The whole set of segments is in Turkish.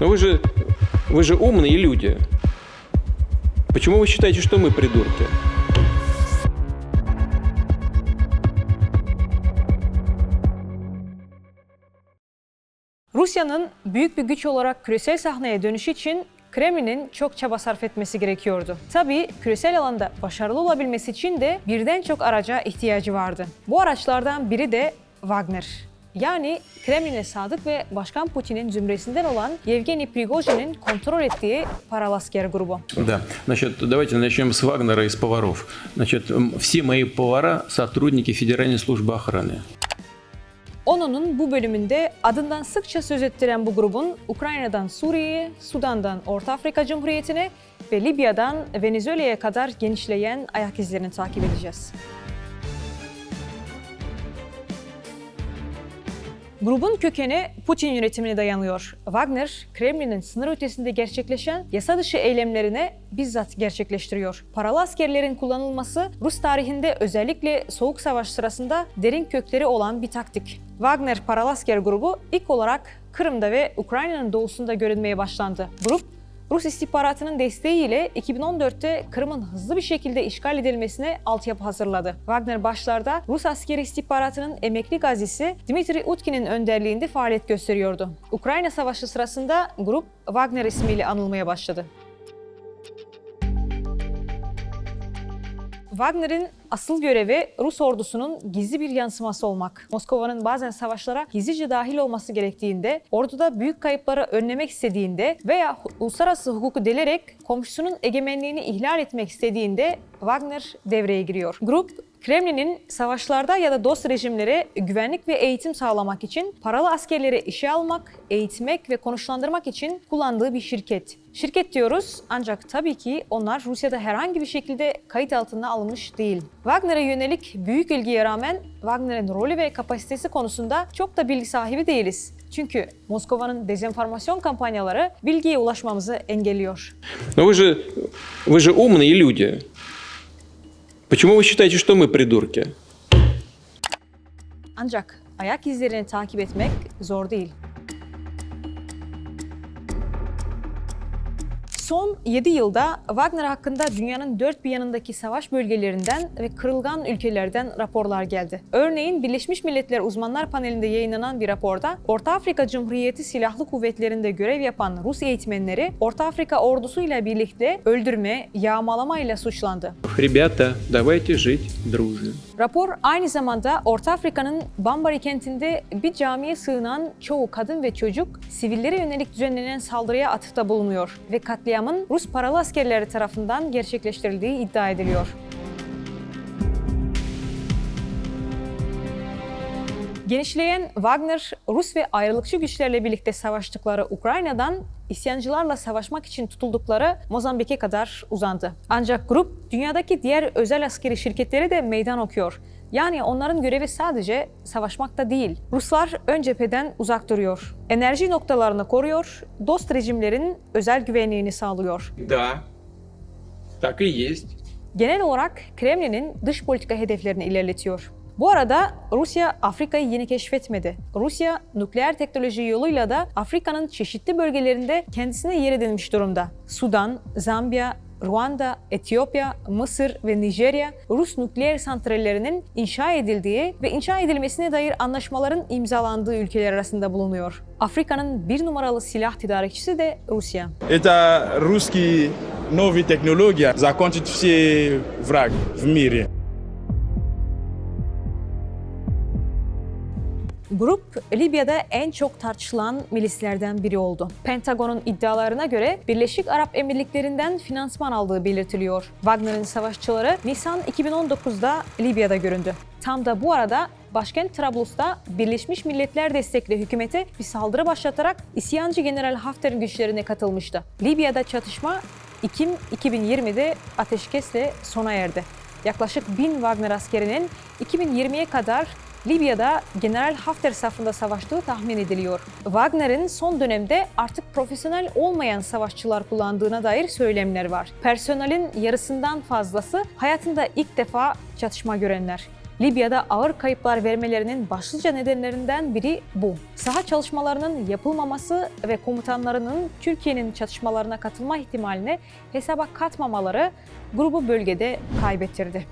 Но вы же, вы же умные люди. Почему вы считаете, что мы придурки? Rusya'nın büyük bir güç olarak küresel sahneye dönüşü için Kremlin'in çok çaba sarf etmesi gerekiyordu. Tabii küresel alanda başarılı olabilmesi için de birden çok araca ihtiyacı vardı. Bu araçlardan biri de Wagner. Yani Kremlin'e sadık ve Başkan Putin'in zümresinden olan Yevgeny Prigozhin'in kontrol ettiği paralı asker grubu. Да. Значит, давайте начнем с Вагнера и с поваров. Значит, м, все мои повара – сотрудники Федеральной службы охраны. ONU'nun bu bölümünde adından sıkça söz ettiren bu grubun Ukrayna'dan Suriye'ye, Sudan'dan Orta Afrika Cumhuriyeti'ne ve Libya'dan Venezuela'ya kadar genişleyen ayak izlerini takip edeceğiz. Grubun kökeni Putin yönetimine dayanıyor. Wagner, Kremlin'in sınır ötesinde gerçekleşen yasa dışı eylemlerine bizzat gerçekleştiriyor. Paralı askerlerin kullanılması Rus tarihinde özellikle Soğuk Savaş sırasında derin kökleri olan bir taktik. Wagner paralı asker grubu ilk olarak Kırım'da ve Ukrayna'nın doğusunda görünmeye başlandı. Grup Rus istihbaratının desteğiyle 2014'te Kırım'ın hızlı bir şekilde işgal edilmesine altyapı hazırladı. Wagner başlarda Rus askeri istihbaratının emekli gazisi Dmitri Utkin'in önderliğinde faaliyet gösteriyordu. Ukrayna Savaşı sırasında grup Wagner ismiyle anılmaya başladı. Wagner'in asıl görevi Rus ordusunun gizli bir yansıması olmak. Moskova'nın bazen savaşlara gizlice dahil olması gerektiğinde, orduda büyük kayıpları önlemek istediğinde veya uluslararası hukuku delerek komşusunun egemenliğini ihlal etmek istediğinde Wagner devreye giriyor. Grup Kremlin'in savaşlarda ya da dost rejimlere güvenlik ve eğitim sağlamak için paralı askerleri işe almak, eğitmek ve konuşlandırmak için kullandığı bir şirket. Şirket diyoruz ancak tabii ki onlar Rusya'da herhangi bir şekilde kayıt altına alınmış değil. Wagner'e yönelik büyük ilgiye rağmen Wagner'in rolü ve kapasitesi konusunda çok da bilgi sahibi değiliz. Çünkü Moskova'nın dezenformasyon kampanyaları bilgiye ulaşmamızı engelliyor. Но вы же, вы же умные люди. Почему вы считаете, что мы придурки? Ancak ayak izlerini takip etmek zor değil. Son 7 yılda Wagner hakkında dünyanın dört bir yanındaki savaş bölgelerinden ve kırılgan ülkelerden raporlar geldi. Örneğin Birleşmiş Milletler Uzmanlar Paneli'nde yayınlanan bir raporda Orta Afrika Cumhuriyeti Silahlı Kuvvetleri'nde görev yapan Rus eğitmenleri Orta Afrika ordusuyla birlikte öldürme, yağmalamayla suçlandı. Ребята, давайте жить дружно. Rapor aynı zamanda Orta Afrika'nın Bambari kentinde bir camiye sığınan çoğu kadın ve çocuk sivillere yönelik düzenlenen saldırıya atıfta bulunuyor ve katliamın Rus paralı askerleri tarafından gerçekleştirildiği iddia ediliyor. Genişleyen Wagner, Rus ve ayrılıkçı güçlerle birlikte savaştıkları Ukrayna'dan isyancılarla savaşmak için tutuldukları Mozambik'e kadar uzandı. Ancak grup dünyadaki diğer özel askeri şirketlere de meydan okuyor. Yani onların görevi sadece savaşmakta değil. Ruslar ön cepheden uzak duruyor. Enerji noktalarını koruyor, dost rejimlerin özel güvenliğini sağlıyor. Да, так и есть. Genel olarak Kremlin'in dış politika hedeflerini ilerletiyor. Bu arada Rusya Afrika'yı yeni keşfetmedi. Rusya nükleer teknoloji yoluyla da Afrika'nın çeşitli bölgelerinde kendisine yer edinmiş durumda. Sudan, Zambiya, Ruanda, Etiyopya, Mısır ve Nijerya Rus nükleer santrallerinin inşa edildiği ve inşa edilmesine dair anlaşmaların imzalandığı ülkeler arasında bulunuyor. Afrika'nın bir numaralı silah tedarikçisi de Rusya. Это русские новые технологии закончат все враг в мире. Grup Libya'da en çok tartışılan milislerden biri oldu. Pentagon'un iddialarına göre Birleşik Arap Emirlikleri'nden finansman aldığı belirtiliyor. Wagner'in savaşçıları Nisan 2019'da Libya'da göründü. Tam da bu arada başkent Trablus'ta Birleşmiş Milletler destekli hükümete bir saldırı başlatarak isyancı General Hafter'in güçlerine katılmıştı. Libya'da çatışma Ekim 2020'de ateşkesle sona erdi. Yaklaşık 1000 Wagner askerinin 2020'ye kadar Libya'da General Hafter safında savaştığı tahmin ediliyor. Wagner'in son dönemde artık profesyonel olmayan savaşçılar kullandığına dair söylemler var. Personelin yarısından fazlası hayatında ilk defa çatışma görenler. Libya'da ağır kayıplar vermelerinin başlıca nedenlerinden biri bu. Saha çalışmalarının yapılmaması ve komutanlarının Türkiye'nin çatışmalarına katılma ihtimalini hesaba katmamaları grubu bölgede kaybettirdi.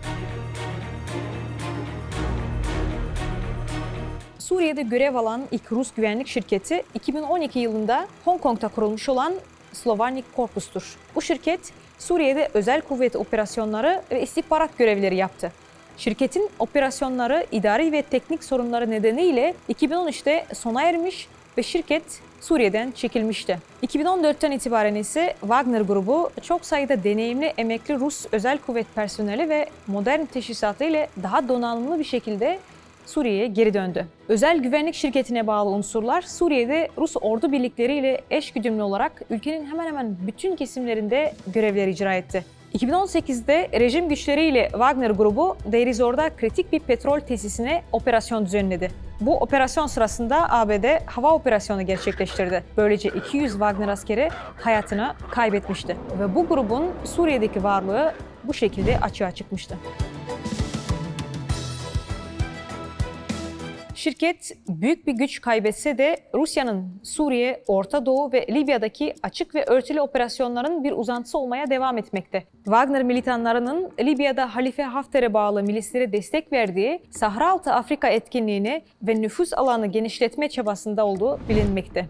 Suriye'de görev alan ilk Rus güvenlik şirketi 2012 yılında Hong Kong'da kurulmuş olan Slovanik Korpus'tur. Bu şirket Suriye'de özel kuvvet operasyonları ve istihbarat görevleri yaptı. Şirketin operasyonları idari ve teknik sorunları nedeniyle 2013'te sona ermiş ve şirket Suriye'den çekilmişti. 2014'ten itibaren ise Wagner grubu çok sayıda deneyimli emekli Rus özel kuvvet personeli ve modern teçhizatı ile daha donanımlı bir şekilde Suriye'ye geri döndü. Özel güvenlik şirketine bağlı unsurlar Suriye'de Rus ordu birlikleriyle eşgüdümlü olarak ülkenin hemen hemen bütün kesimlerinde görevler icra etti. 2018'de rejim güçleriyle Wagner grubu Deir ez-Zor'da kritik bir petrol tesisine operasyon düzenledi. Bu operasyon sırasında ABD hava operasyonu gerçekleştirdi. Böylece 200 Wagner askeri hayatını kaybetmişti. Ve bu grubun Suriye'deki varlığı bu şekilde açığa çıkmıştı. Şirket büyük bir güç kaybetse de Rusya'nın Suriye, Orta Doğu ve Libya'daki açık ve örtülü operasyonların bir uzantısı olmaya devam etmekte. Wagner militanlarının Libya'da Halife Hafter'e bağlı milislere destek verdiği Sahra Altı Afrika etkinliğini ve nüfus alanı genişletme çabasında olduğu bilinmekte.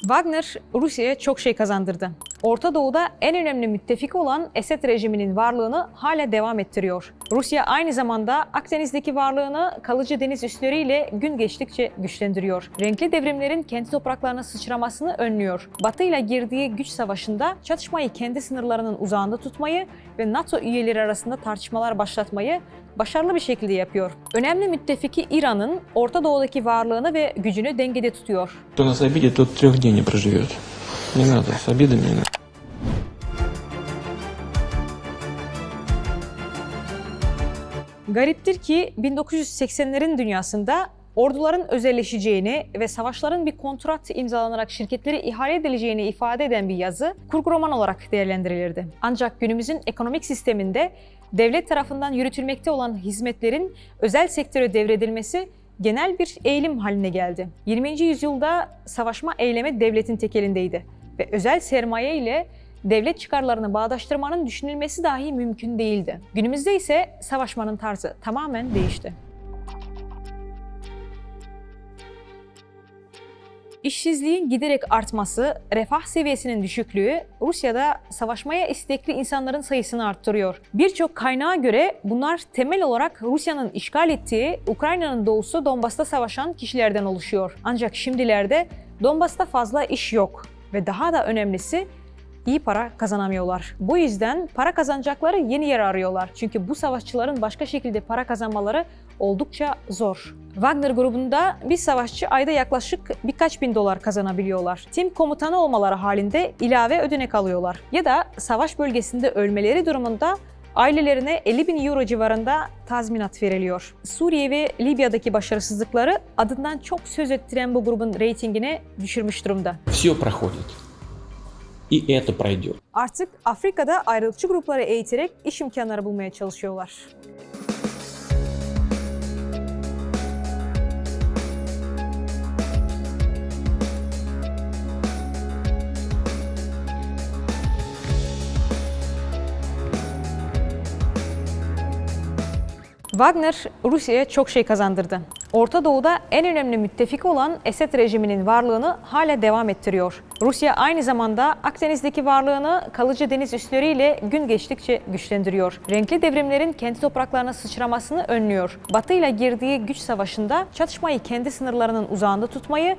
Wagner Rusya'ya çok şey kazandırdı. Orta Doğu'da en önemli müttefik olan Esed rejiminin varlığını hala devam ettiriyor. Rusya aynı zamanda Akdeniz'deki varlığını kalıcı deniz üsleriyle gün geçtikçe güçlendiriyor. Renkli devrimlerin kendi topraklarına sıçramasını önlüyor. Batı ile girdiği güç savaşında çatışmayı kendi sınırlarının uzağında tutmayı ve NATO üyeleri arasında tartışmalar başlatmayı başarılı bir şekilde yapıyor. Önemli müttefiki İran'ın Orta Doğu'daki varlığını ve gücünü dengede tutuyor. Кто нас обидит, тот трех дней не проживет. Не надо, с обидами не надо. Gariptir ki 1980'lerin dünyasında orduların özelleşeceğini ve savaşların bir kontrat imzalanarak şirketlere ihale edileceğini ifade eden bir yazı kurgu roman olarak değerlendirilirdi. Ancak günümüzün ekonomik sisteminde devlet tarafından yürütülmekte olan hizmetlerin özel sektöre devredilmesi genel bir eğilim haline geldi. 20. yüzyılda savaşma eylemi devletin tekelindeydi ve özel sermaye ile devlet çıkarlarını bağdaştırmanın düşünülmesi dahi mümkün değildi. Günümüzde ise savaşmanın tarzı tamamen değişti. İşsizliğin giderek artması, refah seviyesinin düşüklüğü Rusya'da savaşmaya istekli insanların sayısını arttırıyor. Birçok kaynağa göre bunlar temel olarak Rusya'nın işgal ettiği Ukrayna'nın doğusu Donbas'ta savaşan kişilerden oluşuyor. Ancak şimdilerde Donbas'ta fazla iş yok ve daha da önemlisi iyi para kazanamıyorlar. Bu yüzden para kazanacakları yeni yer arıyorlar. Çünkü bu savaşçıların başka şekilde para kazanmaları oldukça zor. Wagner grubunda bir savaşçı ayda yaklaşık birkaç bin dolar kazanabiliyorlar. Tim komutanı olmaları halinde ilave ödenek alıyorlar. Ya da savaş bölgesinde ölmeleri durumunda ailelerine 50 bin euro civarında tazminat veriliyor. Suriye ve Libya'daki başarısızlıkları adından çok söz ettiren bu grubun reytingini düşürmüş durumda. Все проходит. И это пройдет. Artık Afrika'da ayrılıkçı grupları eğiterek iş imkanları bulmaya çalışıyorlar. Wagner Rusya'ya çok şey kazandırdı. Orta Doğu'da en önemli müttefik olan Esed rejiminin varlığını hala devam ettiriyor. Rusya aynı zamanda Akdeniz'deki varlığını kalıcı deniz üsleriyle gün geçtikçe güçlendiriyor. Renkli devrimlerin kendi topraklarına sıçramasını önlüyor. Batı ile girdiği güç savaşında çatışmayı kendi sınırlarının uzağında tutmayı